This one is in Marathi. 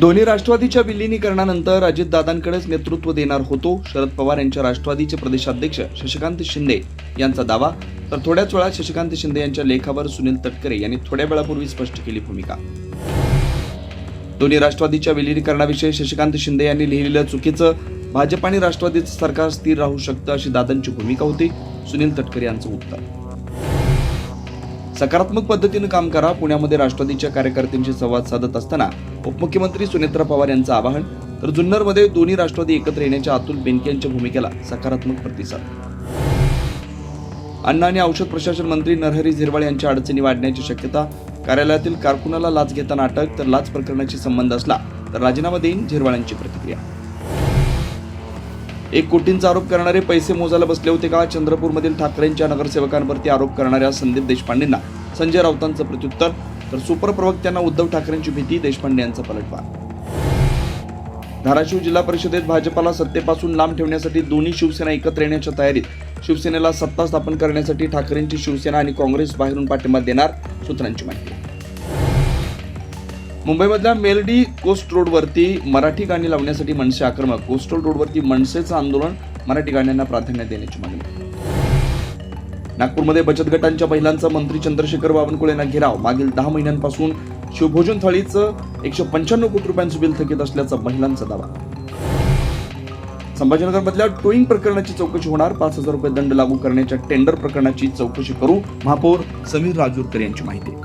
दोन्ही राष्ट्रवादीच्या विलिनीकरणानंतर अजितदादांकडेच नेतृत्व देणार होतो. शरद पवार यांच्या राष्ट्रवादीचे प्रदेशाध्यक्ष शशिकांत शिंदे यांचा दावा. तर थोड्याच वेळात शशिकांत शिंदे यांच्या लेखावर सुनील तटकरे यांनी थोड्या वेळापूर्वी स्पष्ट केली भूमिका. दोन्ही राष्ट्रवादीच्या विलिनीकरणाविषयी शशिकांत शिंदे यांनी लिहिलेलं चुकीचं भाजप आणि राष्ट्रवादीचं सरकार स्थिर राहू शकतं अशी दादांची भूमिका होती. सुनील तटकरे यांचं उत्तर. सकारात्मक पद्धतीनं काम करा. पुण्यामध्ये राष्ट्रवादीच्या कार्यकर्त्यांशी संवाद साधत असताना उपमुख्यमंत्री सुनेत्रा पवार यांचं आवाहन तर जुन्नरमध्ये दोन्ही राष्ट्रवादी एकत्र येण्याच्या अतुल बेनके यांच्या भूमिकेला सकारात्मक प्रतिसाद. अन्न आणि औषध प्रशासन मंत्री नरहरी झिरवाळ यांच्या अडचणी वाढण्याची शक्यता कार्यालयातील कारकुनाला लाच घेताना अटक तर लाच प्रकरणाशी संबंध असला तर राजीनामा देईन झिरवाळांची प्रतिक्रिया. एक कोटींचा आरोप करणारे पैसे मोजायला बसले होते का? चंद्रपूरमधील ठाकरेंच्या नगरसेवकांवरती आरोप करणाऱ्या संदीप देशपांडेंना संजय राऊतांचं प्रत्युत्तर तर सुपर प्रवक्त्यांना उद्धव ठाकरेंची भीती देशपांडे यांचा पलटवार. धाराशिव जिल्हा परिषदेत भाजपाला सत्तेपासून लांब ठेवण्यासाठी दोन्ही शिवसेना एकत्र येण्याच्या तयारीत शिवसेनेला सत्ता स्थापन करण्यासाठी ठाकरेंची शिवसेना आणि काँग्रेस बाहेरून पाठिंबा देणार सूत्रांची माहिती. मुंबईमधल्या मेलडी कोस्ट रोडवरती मराठी गाणी लावण्यासाठी मनसे आक्रमक कोस्टल रोडवरती मनसेचं आंदोलन मराठी गाण्यांना प्राधान्य देण्याची मागणी. नागपूरमध्ये बचत गटांच्या महिलांचा मंत्री चंद्रशेखर बावनकुळेंना घेराव. मागील दहा महिन्यांपासून शिवभोजन थाळीचं एकशे पंच्याण्णव कोटी रुपयांचं बिल थकीत असल्याचा महिलांचा दावा. संभाजीनगरमधल्या टोईंग प्रकरणाची चौकशी होणार. पाच हजार रुपये दंड लागू करण्याच्या टेंडर प्रकरणाची चौकशी करू महापौर समीर राजूरकर यांची माहिती.